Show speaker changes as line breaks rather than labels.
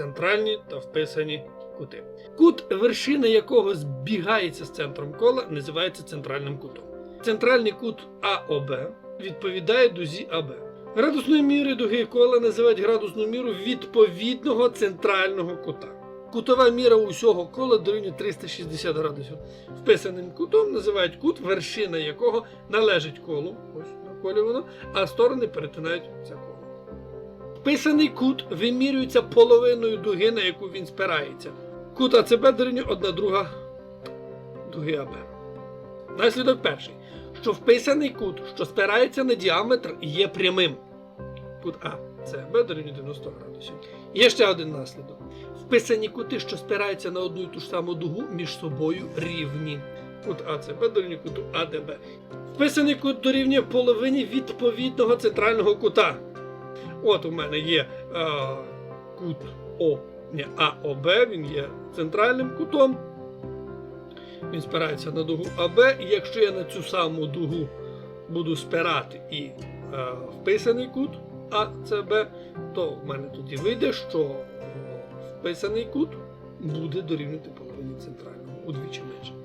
центральні та вписані кути. Кут, вершина якого збігається з центром кола, називається центральним кутом. Центральний кут АОБ відповідає дузі АБ. Градусною мірою дуги кола називають градусну міру відповідного центрального кута. Кутова міра усього кола дорівнює 360 градусів. Вписаним кутом називають кут, вершина якого належить колу. Ось на колі воно, а сторони перетинають це коло. Вписаний кут вимірюється половиною дуги, на яку він спирається. Кут АЦБ дорівнює 1 друга дуги АБ. Наслідок перший. Що вписаний кут, що спирається на діаметр, є прямим. Кут А, Б дорівнює 90 градусів. Є ще один наслідок. Вписані кути, що спираються на одну і ту ж саму дугу, між собою рівні. Кут АЦБ дорівнює куту АДБ. Вписаний кут дорівнює половині відповідного центрального кута. От у мене є е, кут О, не АОБ, він є центральним кутом. Він спирається на дугу АБ, і якщо я на цю саму дугу буду спирати і е, вписаний кут АЦБ, то в мене тоді вийде, що вписаний кут буде дорівнювати половині центрального удвічі менше.